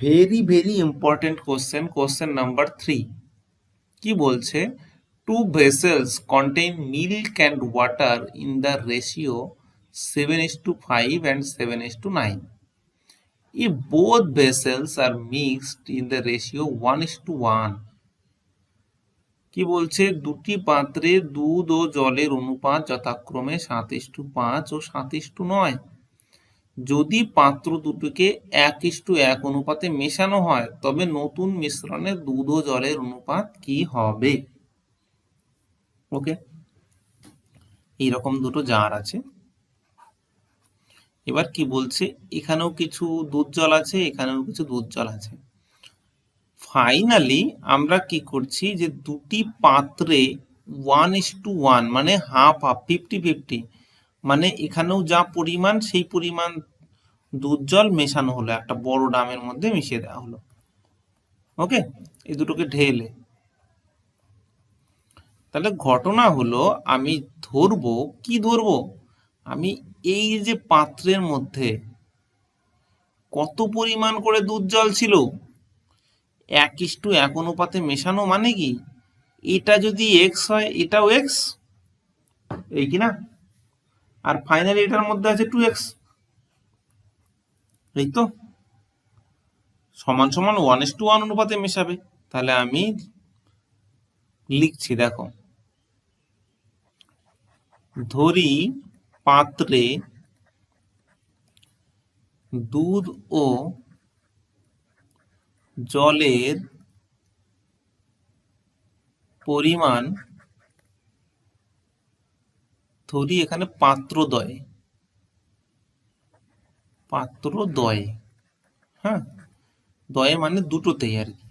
Very very important question question number three কি বলছে? Two vessels contain milk and water in the ratio seven is to five and seven is to nine if both vessels are mixed in the ratio 1 is to 1 কি বলছে? দুটি পাত্রে দুধ ও জলের অনুপাত যথাক্রমে সাত ইস টু পাঁচ ও সাত ইস টু নয়। যদি পাত্র দুটোকে এক ইস্টু এক অনুপাতে মেশানো হয়, তবে নতুন মিশ্রণে দুধ ও জলের অনুপাত কি হবে? ওকে এইরকম দুটো জার আছে। এবার কি বলছে? এখানেও কিছু দুধ জল আছে, এখানেও কিছু দুধ জল আছে। ফাইনালি আমরা কি করছি যে দুটি পাত্রে ওয়ান ইস টু ওয়ান মানে হাফ হাফ ফিফটি ফিফটি মানে এখানেও যা পরিমাণ, সেই পরিমাণ দুধ জল মেশানো হলো, একটা বড় ডামের মধ্যে মিশিয়ে দেওয়া হলো। ওকে? এই দুটোকে ঢেলে। তাহলে ঘটনা হলো, আমি ধরবো, কি ধরবো? আমি এই যে পাত্রের মধ্যে কত পরিমাণ করে দুধ জল ছিল, এক ইস্টু এক অনুপাতে মেশানো মানে কি? এটা যদি এক্স হয়, এটাও এক্স এই কি না? আর ফাইনালি এটার মধ্যে আছে টু এক্স এই তো সমান সমান ওয়ান এস টু ওয়ান অনুপাতে মেশাবে। তাহলে আমি লিখছি, দেখো। ধরি পাত্রে দুধ ও জলের পরিমাণ ধরি এখানে পাত্রদ্বয়। পাত্রদ্বয় হ্যাঁ? দয়ে মানে দুটোতেই আর কি।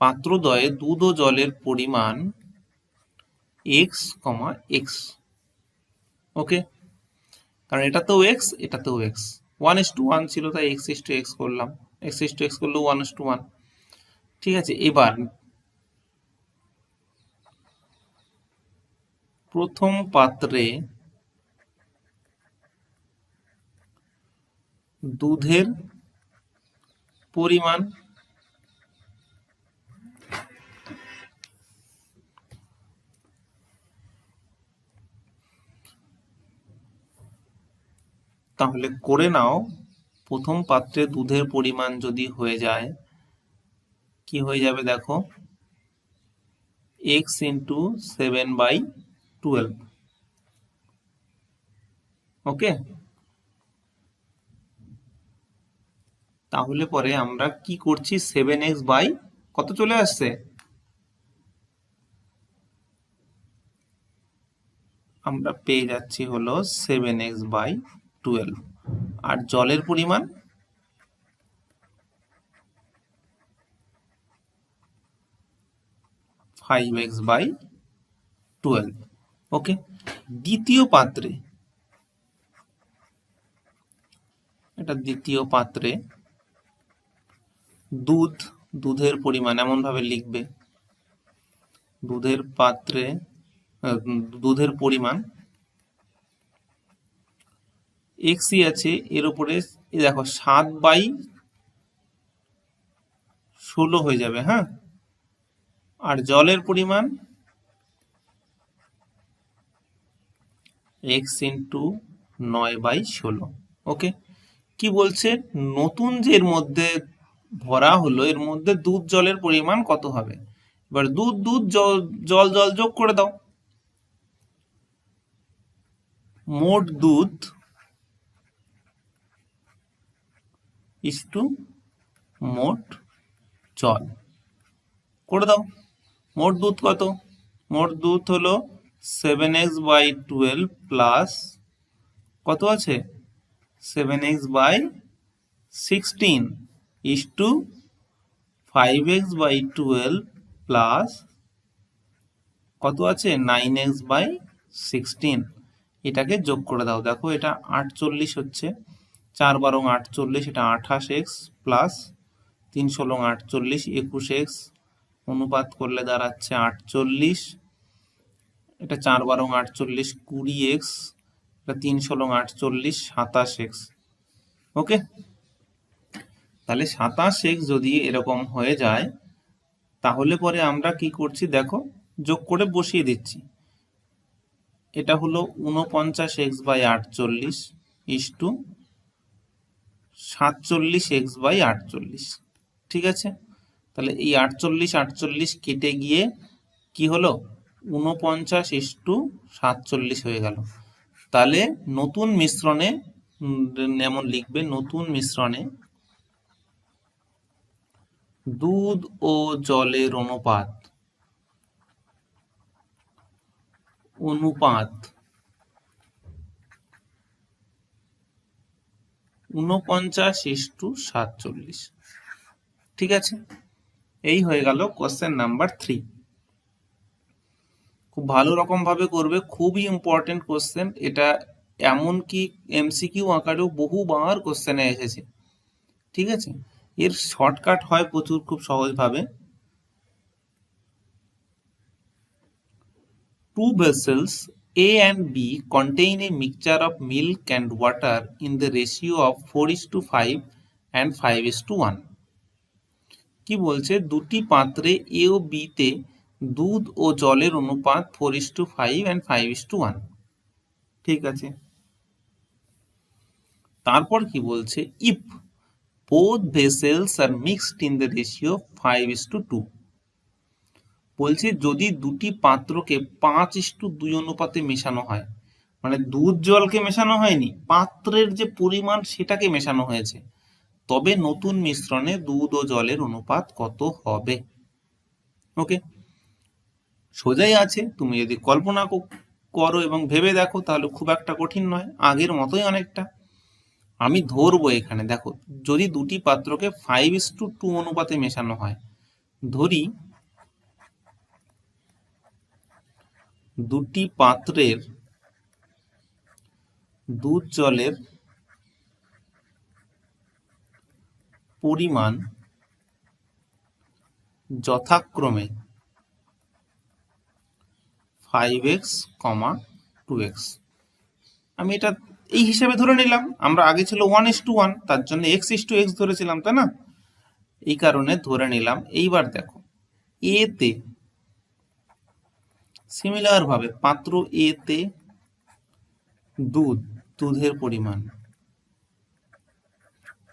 পাত্রদ্বয়ে দুধ ও জলের পরিমাণ এক্স কমা এক্স ওকে কারণ এটাতেও এক্স এটাতেও x one is to one ছিল, তাই এক্স ইস টু এক্স করলাম। এক্স ইস টু এক্স করলেও ওয়ান ইস টু ওয়ান ঠিক আছে? এবার প্রথম পাত্রে দুধের পরিমাণ তাহলে করে নাও। প্রথম পাত্রে দুধের পরিমাণ যদি হয়ে যায়, কি হয়ে যাবে দেখো? X into seven by twelve okay তাহলে পরে আমরা কি করছি? সেভেন এক্স বাই কত চলে আসছে? আমরা পেয়ে যাচ্ছি হলো সেভেন এক্স বাই টুয়েলভ আর জলের পরিমাণ? Five x by twelve okay দ্বিতীয় পাত্রে, এটা দ্বিতীয় পাত্রে দুধ, দুধের পরিমাণ এমন ভাবে লিখবে, দুধের পাত্রে দুধের পরিমাণ এক্সই আছে, এর উপরে দেখো, সাত বাই ষোলো হয়ে যাবে হ্যাঁ? আর জলের পরিমাণ এক্স ইন্টু নয় বাই ষোলো ওকে কি বলছে? নতুন যে এর মধ্যে ভরা হলো, এর মধ্যে দুধ জলের পরিমাণ কত হবে? এবার দুধ দুধ, জল জল যোগ করে দাও। মোট দুধ ইস টু মোট জল। করে দাও। মোট দুধ কত? মোট দুধ হলো seven x by twelve plus কত আছে? Seven x by sixteen is to five x by twelve plus কত আছে? নাইন এক্স বাই সিক্সটিন এটাকে যোগ করে দাও। দেখো এটা আটচল্লিশ হচ্ছে। চার বারং আটচল্লিশ, এটা আঠাশ এক্স প্লাস তিন ষোলং আটচল্লিশ, একুশ এক্স অনুপাত করলে দাঁড়াচ্ছে আটচল্লিশ। এটা চার বারং আটচল্লিশ কুড়ি এক্স, এটা তিন ষোলং আটচল্লিশ সাতাশ এক্স। ওকে? তাহলে সাতাশ এক্স যদি এরকম হয়ে যায়, তাহলে পরে আমরা কি করছি দেখো, যোগ করে বসিয়ে দিচ্ছি। এটা হলো উনপঞ্চাশ এক্স বাই আটচল্লিশ ইস টু সাতচল্লিশ এক্স বাই আটচল্লিশ। ঠিক আছে? তাহলে এই আটচল্লিশ আটচল্লিশ কেটে গিয়ে কি হলো? উনপঞ্চাশ ইস টু সাতচল্লিশ হয়ে গেল। তাহলে নতুন মিশ্রণে যেমন লিখবে, নতুন মিশ্রণে দুধ ও জলের অনুপাত অনুপাত উনপঞ্চাশ ইস টু সাতচল্লিশ। ঠিক আছে? এই হয়ে গেল কোশ্চেন নাম্বার থ্রি। খুব ভালো রকম ভাবে করবে, খুবই ইম্পর্টেন্ট কোশ্চেন এটা এমনকি এমসিকিউ আকারেও বহুবার কোশ্চেনে এসেছে, ঠিক আছে? এর শর্টকাট হয় প্রচুর খুব সহজভাবে। Two vessels, A and B, contain a mixture of milk and water in the ratio of 4 is to 5 and 5 is to 1. কি বলছে? দুটি পাত্রে এ ও বি তে দুধ ও জলের অনুপাত four is to five and five is to one ঠিক আছে? তারপর কি বলছে? If both vessels are mixed in the ratio five is to two বলছে যদি দুটি পাত্রকে পাঁচ ইস টু দুই অনুপাতে মেশানো হয় মানে দুধ জলকে মেশানো হয়নি, পাত্রের যে পরিমাণ সেটাকে মেশানো হয়েছে, তবে নতুন মিশ্রণে দুধ ও জলের অনুপাত কত হবে? ওকে সোজাই আছে, তুমি যদি কল্পনা করো এবং ভেবে দেখো, তাহলে খুব একটা কঠিন নয়, আগের মতোই অনেকটা। আমি ধরবো এখানে, দেখো, যদি দুটি পাত্রকে ফাইভ ইস টু টু অনুপাতে মেশানো হয়, ধরি, দুটি পাত্রের দুধ জলের পরিমাণ যথাক্রমে five x comma two x আমি এটা এই হিসাবে ধরে নিলাম, আমরা আগে ছিল ওয়ান ইস টু ওয়ান তার জন্য এক্স ইস টু এক্স ধরেছিলাম, তাই না? এই কারণে ধরে নিলাম, এইবার দেখো এতে সিমিলার ভাবে পাত্র এ তে দুধ, দুধের পরিমাণ,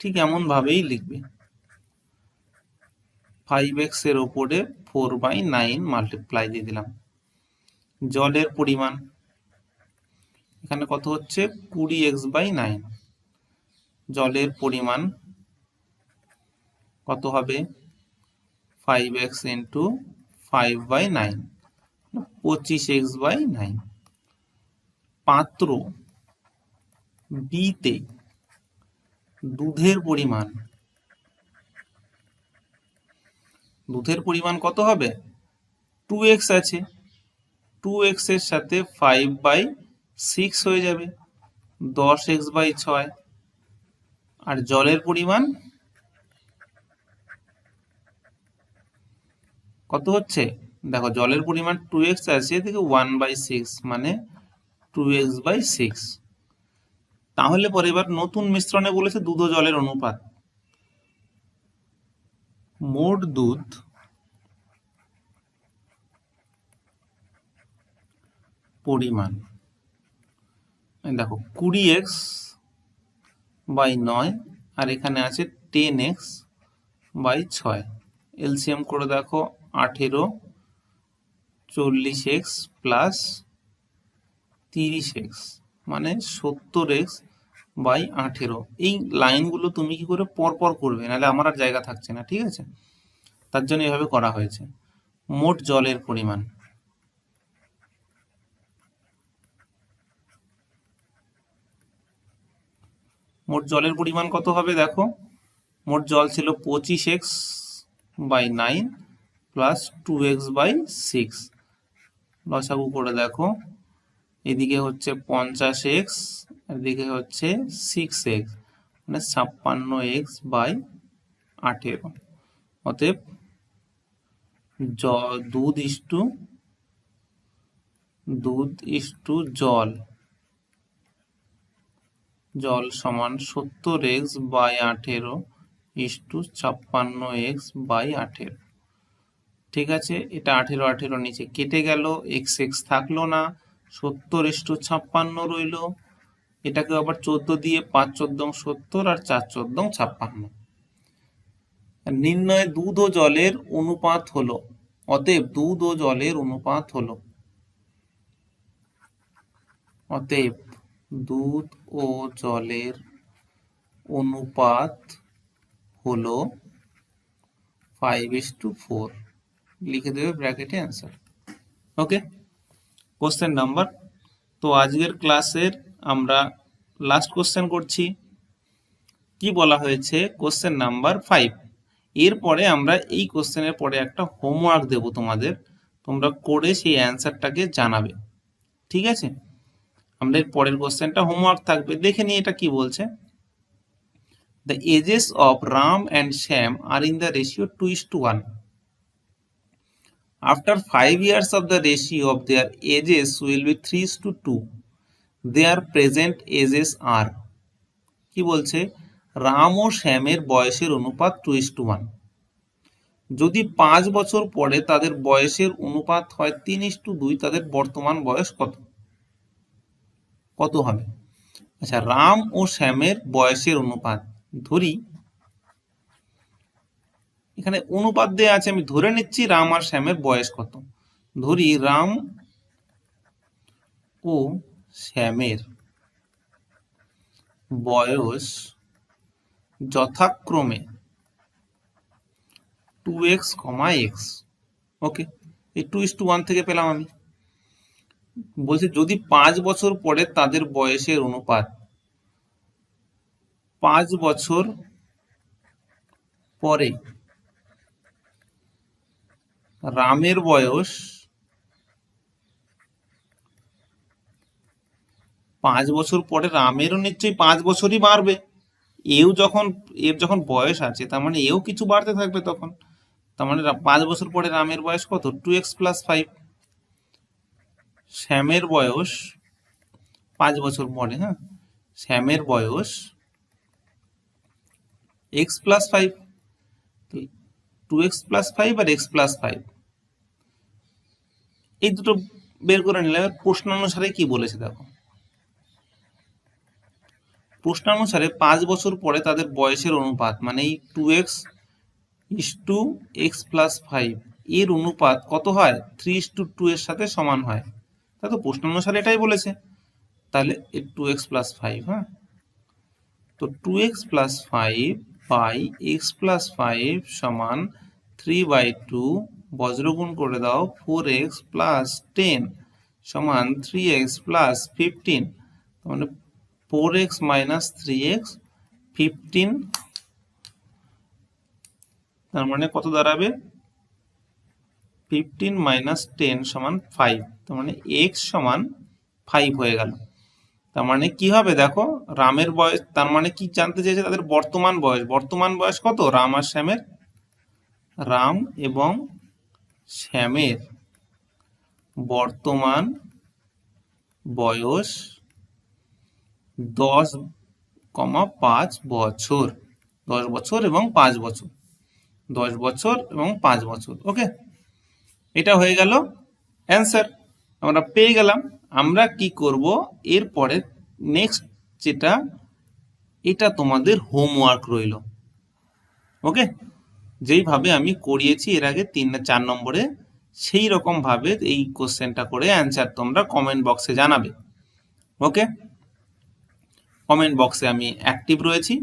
ঠিক এমন ভাবেই লিখবে। ফাইভ এক্সের ওপরে ফোর বাই নাইন মাল্টিপ্লাই দিয়ে দিলাম। জলের পরিমাণ। এখানে কত হচ্ছে? কুড়ি এক্স বাই নাইন। জলের পরিমাণ কত হবে? Five x into five by nine. পঁচিশ এক্স বাই নাইন। পাত্র বিতে দুধের পরিমাণ। দুধের পরিমাণ কত হবে? টু এক্স আছে। টু এক্সের সাথে ফাইভ বাই সিক্স হয়ে যাবে, দশ এক্স বাই ছয়। আর জলের পরিমাণ কত হচ্ছে? দেখো, জলের পরিমাণ টু এক্স আছে, এদিকে ওয়ান বাই সিক্স মানে টু এক্স বাই সিক্স তাহলে পরে এবার নতুন মিশ্রণে বলেছে দুধ জলের অনুপাত। মোট দুধ পরিমাণ। দেখো, কুড়ি এক্স বাই নয়, আর এখানে আছে টেন এক্স বাই ছয়। এলসিএম করে দেখো, আঠেরো, চল্লিশ এক্স প্লাস তিরিশ এক্স মানে সত্তর এক্স বাই আঠেরো। এই লাইনগুলো তুমি কি করে পরপর করবে? নাহলে আমার আর জায়গা থাকছে না, ঠিক আছে? তার জন্য এভাবে করা হয়েছে। মোট জলের পরিমাণ। মোট জলের পরিমাণ কত হবে দেখো? মোট জল ছিল পঁচিশ x by nine plus two x by six. লসাগু করে দেখো, এদিকে হচ্ছে পঞ্চাশ এক্স, এদিকে হচ্ছে সিক্স এক্স মানে ছাপ্পান্ন এক্স বাই আঠেরো। অতএব জ, দুধ ইস্টু দুধ ইস্টু জল। জল সমান সত্তর এক্স বাই আঠেরো ইস টু ছাপ্পান্ন এক্স বাই আঠেরো। ঠিক আছে? এটা আঠেরো আঠেরো নিচে কেটে গেল, এক্স এক্স থাকল না, সত্তর ইস টু ছাপ্পান্ন রইল। এটাকে আবার চোদ্দ দিয়ে পাঁচ চোদ্দং সত্তর আর চার চোদ্দং ছাপ্পান্ন। নির্ণয় দুধ ও জলের অনুপাত হলো, অতএব দুধ ও জলের অনুপাত হলো। অতএব দুধ ও জলের অনুপাত হলো ফাইভ ইস টু ফোর লিখে দেবে ব্র্যাকেটে অ্যান্সার ওকে কোশ্চেন নাম্বার তো আজকের ক্লাসের আমরা লাস্ট কোশ্চেন করছি। কি বলা হয়েছে? কোশ্চেন নাম্বার ফাইভ এরপরে আমরা এই কোশ্চেনের পরে একটা হোমওয়ার্ক দেব তোমাদের। তোমরা করে সেই অ্যান্সারটাকে জানাবে। ঠিক আছে? আমরা এর পরের কোশ্চেনটা হোমওয়ার্ক থাকবে। দেখে নিই এটা কি বলছে। The ages of Ram and Shyam are in the ratio two is to one After five years of the ratio of their ages will be 3 is to 2. Their present ages are কি বলছে? রাম ও শ্যামের বয়সের অনুপাত two is to one যদি পাঁচ বছর পরে তাদের বয়সের অনুপাত হয় তিন ইস টু দুই, তাদের বর্তমান বয়স কত? কত হবে? আচ্ছা রাম ও শ্যামের বয়সের অনুপাত ধরি। এখানে অনুপাত দেওয়া আছে, আমি ধরে নিচ্ছি রাম আর শ্যামের বয়স কত। ধরি রাম ও শ্যামের বয়স যথাক্রমে two x comma x okay এই টু ইস টু ওয়ান থেকে পেলাম আমি। বলছে যদি পাঁচ বছর পরে তাদের বয়সের অনুপাত, পাঁচ বছর পরে রামের বয়স পাঁচ বছর পরে রামেরও নিশ্চয়ই পাঁচ বছরই বাড়বে। এও যখন, এর যখন বয়স আছে, তার মানে এও কিছু বাড়তে থাকবে তখন। তার মানে পাঁচ বছর পরে রামের বয়স কত? টু এক্স প্লাস ফাইভ শ্যামের বয়স পাঁচ বছর পরে হ্যাঁ? শ্যামের বয়স x plus five two x plus five আর এক্স প্লাস ফাইভ এই দুটো বের করে নিলে এবার প্রশ্নানুসারে কি বলেছে দেখো। প্রশ্নানুসারে পাঁচ বছর পরে তাদের বয়সের অনুপাত মানে এই two x is to x plus five এর অনুপাত কত হয়? থ্রি ইস টু টু এর সাথে সমান হয়। তা তো প্রশ্নানুসারে এটাই বলেছে। তাহলে টু এক্স প্লাস ফাইভ হ্যাঁ? তো two x plus five by x plus five সমান থ্রি বাই টু বজ্রগুণ করে দাও ফোর এক্স প্লাস টেন সমান থ্রি এক্স প্লাস ফিফটিন মানে four x minus three x fifteen তার মানে কত দাঁড়াবে? ফিফটিন মাইনাস টেন সমান ফাইভ তার মানে এক্স সমান ফাইভ হয়ে গেল। তার মানে কি হবে দেখো, রামের বয়স, তার মানে কি জানতে চেয়েছে তাদের বর্তমান বয়স? বর্তমান বয়স কত? রাম আর শ্যামের? রাম এবং শ্যামের বর্তমান বয়স দশ কমা পাঁচ বছর। দশ বছর এবং পাঁচ বছর। দশ বছর এবং পাঁচ বছর ওকে এটা হয়ে গেল অ্যান্সার আমরা পেয়ে গেলাম। আমরা কি করব? এরপরে নেক্সট যেটা, এটা তোমাদের হোমওয়ার্ক রইল। ওকে যেইভাবে আমি করিয়েছি, এর আগে তিন না চার নম্বরে, সেই রকম ভাবে এই কোশ্চেনটা করে অ্যান্সার তোমরা কমেন্ট বক্সে জানাবে। ওকে কমেন্ট বক্সে আমি অ্যাক্টিভ রয়েছি।